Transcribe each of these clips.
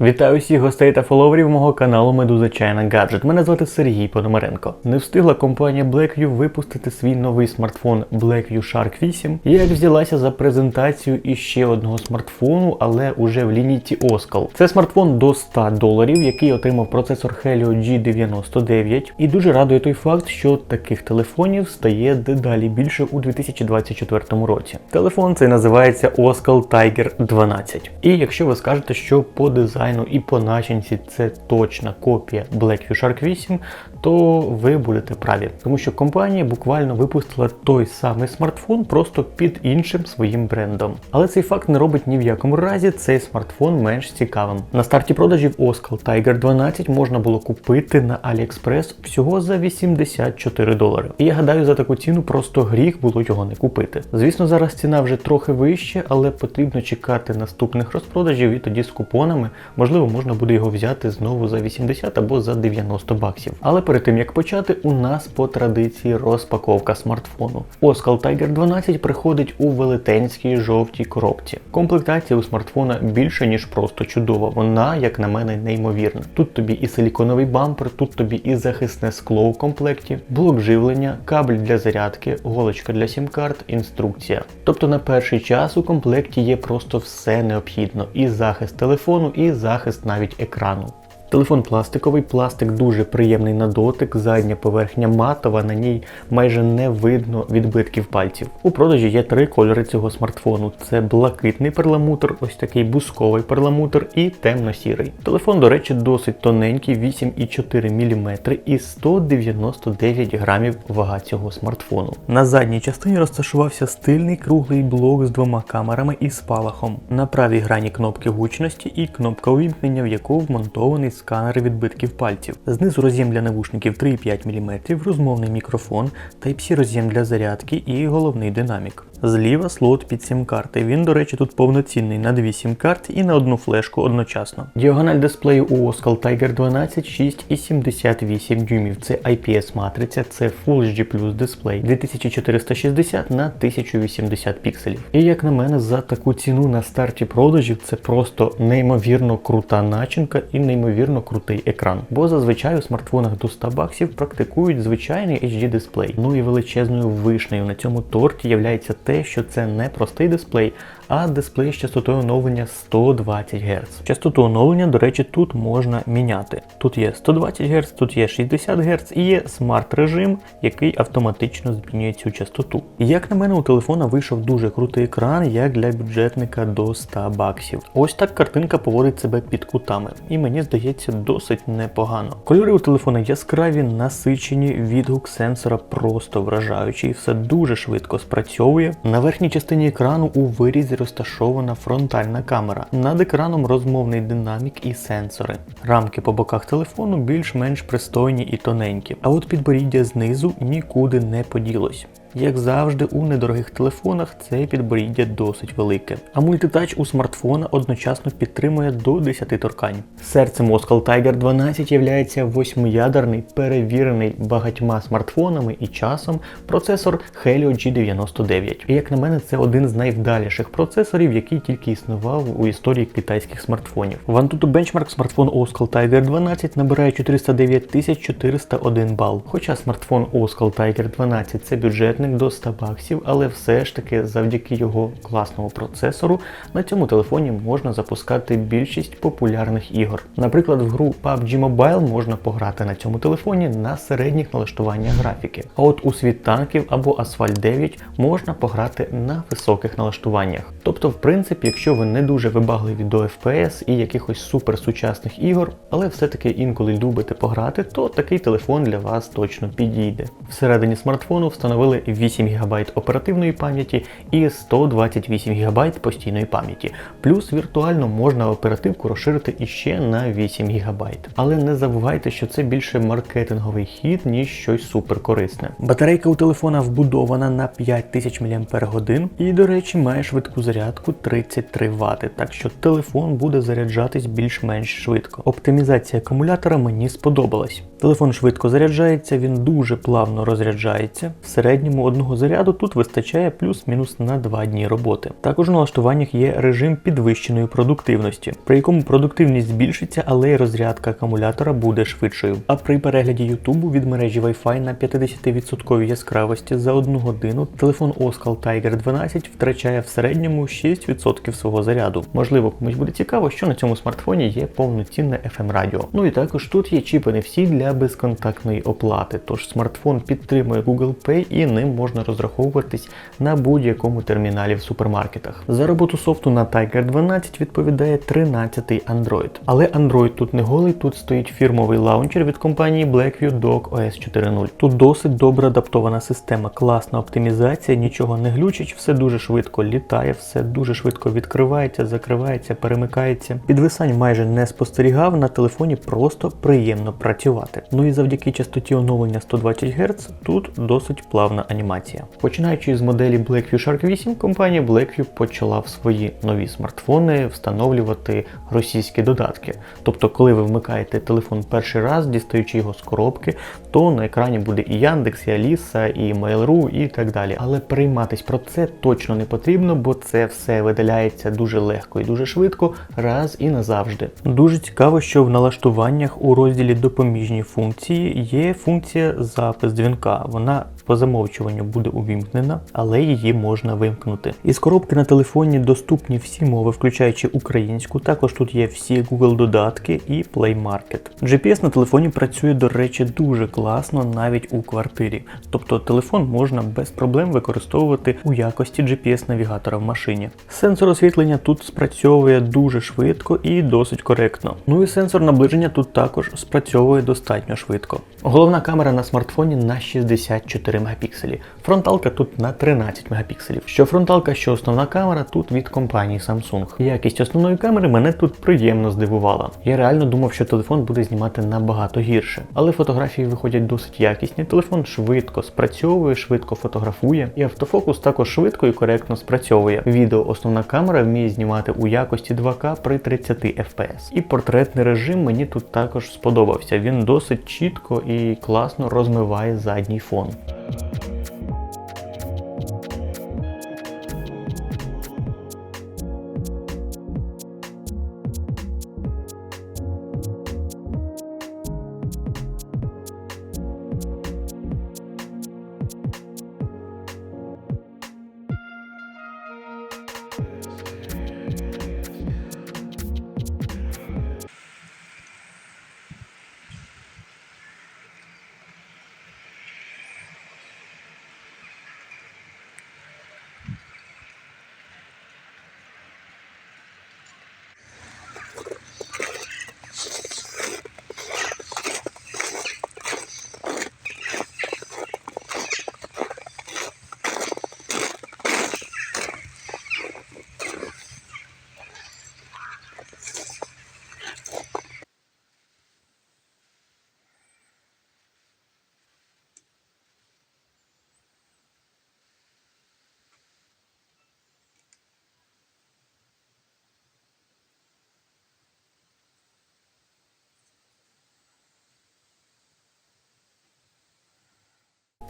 Вітаю всіх гостей та фоловерів мого каналу Медуза Чайна Гаджет. Мене звати Сергій Пономаренко. Не встигла компанія Blackview випустити свій новий смартфон Blackview Shark 8. І як взялася за презентацію іще одного смартфону, але уже в лінійці Оскал. Це смартфон до 100 доларів, який отримав процесор Helio G99. І дуже радує той факт, що таких телефонів стає дедалі більше у 2024 році. Телефон цей називається Oskal Tiger 12. І якщо ви скажете, що по дизайну і по начинці це точна копія Blackview Shark 8, то ви будете праві, тому що компанія буквально випустила той самий смартфон просто під іншим своїм брендом. Але цей факт не робить ні в якому разі цей смартфон менш цікавим. На старті продажів Oskal Tiger 12 можна було купити на AliExpress всього за 84 долари. І я гадаю, за таку ціну просто гріх було його не купити. Звісно, зараз ціна вже трохи вища, але потрібно чекати наступних розпродажів, і тоді з купонами можливо можна буде його взяти знову за 80 або за 90 баксів. Але перед тим як почати, у нас по традиції розпаковка смартфону. Oskal Tiger 12 приходить у велетенській жовтій коробці. Комплектація у смартфона більше ніж просто чудова. Вона, як на мене, неймовірна. Тут тобі і силіконовий бампер, тут тобі і захисне скло у комплекті, блок живлення, кабель для зарядки, голочка для сім-карт, інструкція. Тобто на перший час у комплекті є просто все необхідно: і захист телефону, і захист навіть екрану. Телефон пластиковий, пластик дуже приємний на дотик, задня поверхня матова, на ній майже не видно відбитків пальців. У продажі є три кольори цього смартфону: це блакитний перламутр, ось такий бусковий перламутр і темно-сірий. Телефон, до речі, досить тоненький, 8,4 мм і 199 грамів вага цього смартфону. На задній частині розташувався стильний круглий блок з двома камерами і спалахом. На правій грані кнопки гучності і кнопка увімкнення, в яку вмонтований сканер відбитків пальців. Знизу роз'єм для навушників 3,5 мм, розмовний мікрофон, Type-C роз'єм для зарядки і головний динамік. Зліва слот під сім-карти. Він, до речі, тут повноцінний на дві сім-карти і на одну флешку одночасно. Діагональ дисплею у Oskal Tiger 12 6,78 дюймів. Це IPS матриця, це Full HD дисплей 2460 на 1080 пікселів. І як на мене, за таку ціну на старті продажів це просто неймовірно крута начинка і неймовірно крутий екран. Бо зазвичай у смартфонах до 100 баксів практикують звичайний HD дисплей. Ну і величезною вишнею на цьому торті являється те, що це не простий дисплей, а дисплей з частотою оновлення 120 Гц. Частоту оновлення, до речі, тут можна міняти. Тут є 120 Гц, тут є 60 Гц і є смарт-режим, який автоматично змінює цю частоту. Як на мене, у телефона вийшов дуже крутий екран, як для бюджетника до 100 баксів. Ось так картинка поводить себе під кутами, і мені здається досить непогано. Кольори у телефона яскраві, насичені, відгук сенсора просто вражаючий, все дуже швидко спрацьовує. На верхній частині екрану у вирізі розташована фронтальна камера. Над екраном розмовний динамік і сенсори. Рамки по боках телефону більш-менш пристойні і тоненькі. А от підборіддя знизу нікуди не поділось. Як завжди, у недорогих телефонах це підборіддя досить велике. А мультитач у смартфона одночасно підтримує до 10 торкань. Серцем Oskal Tiger 12 є восьмиядерний, перевірений багатьма смартфонами і часом процесор Helio G99. І як на мене, це один з найвдаліших процесорів, який тільки існував у історії китайських смартфонів. В Antutu Benchmark смартфон Oskal Tiger 12 набирає 409 401 бал. Хоча смартфон Oskal Tiger 12 це бюджетний до 100 баксів, але все ж таки завдяки його класному процесору на цьому телефоні можна запускати більшість популярних ігор. Наприклад, в гру PUBG Mobile можна пограти на цьому телефоні на середніх налаштуваннях графіки. А от у світ танків або Asphalt 9 можна пограти на високих налаштуваннях. Тобто, в принципі, якщо ви не дуже вибагливі до FPS і якихось суперсучасних ігор, але все-таки інколи любите пограти, то такий телефон для вас точно підійде. Всередині смартфону встановили 8 ГБ оперативної пам'яті і 128 ГБ постійної пам'яті. Плюс віртуально можна оперативку розширити іще на 8 ГБ. Але не забувайте, що це більше маркетинговий хід, ніж щось суперкорисне. Батарейка у телефона вбудована на 5000 мАч і, до речі, має швидку зарядку 33 Вт, так що телефон буде заряджатись більш-менш швидко. Оптимізація акумулятора мені сподобалась. Телефон швидко заряджається, він дуже плавно розряджається. В середньому одного заряду тут вистачає плюс-мінус на 2 дні роботи. Також у налаштуваннях є режим підвищеної продуктивності, при якому продуктивність збільшиться, але й розрядка акумулятора буде швидшою. А при перегляді Ютубу від мережі Wi-Fi на 50% яскравості за одну годину телефон Oskal Tiger 12 втрачає в середньому 6% свого заряду. Можливо, комусь буде цікаво, що на цьому смартфоні є повноцінне FM радіо. Ну і також тут є чіпи NFC для безконтактної оплати. Тож смартфон підтримує Google Pay і ним можна розраховуватись на будь-якому терміналі в супермаркетах. За роботу софту на Tiger 12 відповідає 13-й Android. Але Android тут не голий, тут стоїть фірмовий лаунчер від компанії Blackview Dock OS 4.0. Тут досить добре адаптована система, класна оптимізація, нічого не глючить, все дуже швидко літає, все дуже швидко відкривається, закривається, перемикається. Підвисань майже не спостерігав, на телефоні просто приємно працювати. Ну і завдяки частоті оновлення 120 Гц тут досить плавна анімація. Починаючи з моделі Blackview Shark 8, компанія Blackview почала в свої нові смартфони встановлювати російські додатки. Тобто, коли ви вмикаєте телефон перший раз, дістаючи його з коробки, то на екрані буде і Яндекс, і Аліса, і Mail.ru і так далі. Але перейматись про це точно не потрібно, бо це все видаляється дуже легко і дуже швидко, раз і назавжди. Дуже цікаво, що в налаштуваннях у розділі допоміжні функції є функція запис дзвінка. Вона по замовчуванню буде увімкнена, але її можна вимкнути. Із коробки на телефоні доступні всі мови, включаючи українську. Також тут є всі Google додатки і Play Market. GPS на телефоні працює, до речі, дуже класно навіть у квартирі. Тобто телефон можна без проблем використовувати у якості GPS-навігатора в машині. Сенсор освітлення тут спрацьовує дуже швидко і досить коректно. Ну і сенсор наближення тут також спрацьовує достатньо швидко. Головна камера на смартфоні на 64 мегапікселі. Фронталка тут на 13 мегапікселів. Що фронталка, що основна камера тут від компанії Samsung. Якість основної камери мене тут приємно здивувала. Я реально думав, що телефон буде знімати набагато гірше, але фотографії виходять досить якісні. Телефон швидко спрацьовує, швидко фотографує, і автофокус також швидко і коректно спрацьовує. Відео основна камера вміє знімати у якості 2К при 30 FPS. І портретний режим мені тут також сподобався. Він досить чітко і класно розмиває задній фон.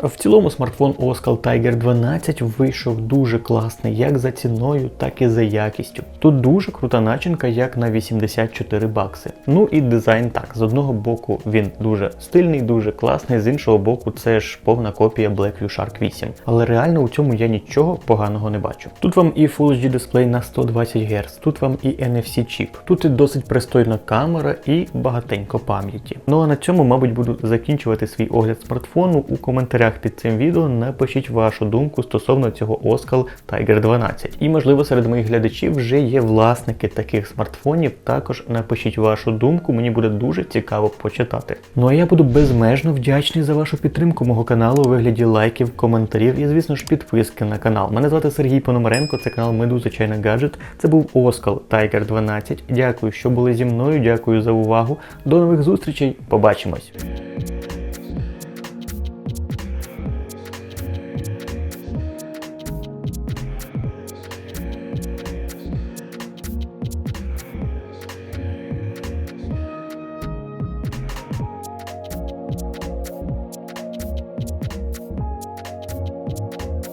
В цілому смартфон Oskal Tiger 12 вийшов дуже класний як за ціною, так і за якістю. Тут дуже крута начинка, як на 84 бакси. Ну і дизайн так. З одного боку він дуже стильний, дуже класний, з іншого боку, це ж повна копія Blackview Shark 8. Але реально у цьому я нічого поганого не бачу. Тут вам і Full HD дисплей на 120 Гц, тут вам і NFC чіп, тут і досить пристойна камера і багатенько пам'яті. Ну а на цьому, мабуть, буду закінчувати свій огляд смартфону у коментарях під цим відео напишіть вашу думку стосовно цього Oskal Tiger 12. І, можливо, серед моїх глядачів вже є власники таких смартфонів. Також напишіть вашу думку, мені буде дуже цікаво почитати. Ну а я буду безмежно вдячний за вашу підтримку мого каналу у вигляді лайків, коментарів і, звісно ж, підписки на канал. Мене звати Сергій Пономаренко, це канал Медуза Чайна Гаджет. Це був Oskal Tiger 12. Дякую, що були зі мною. Дякую за увагу. До нових зустрічей. Побачимось!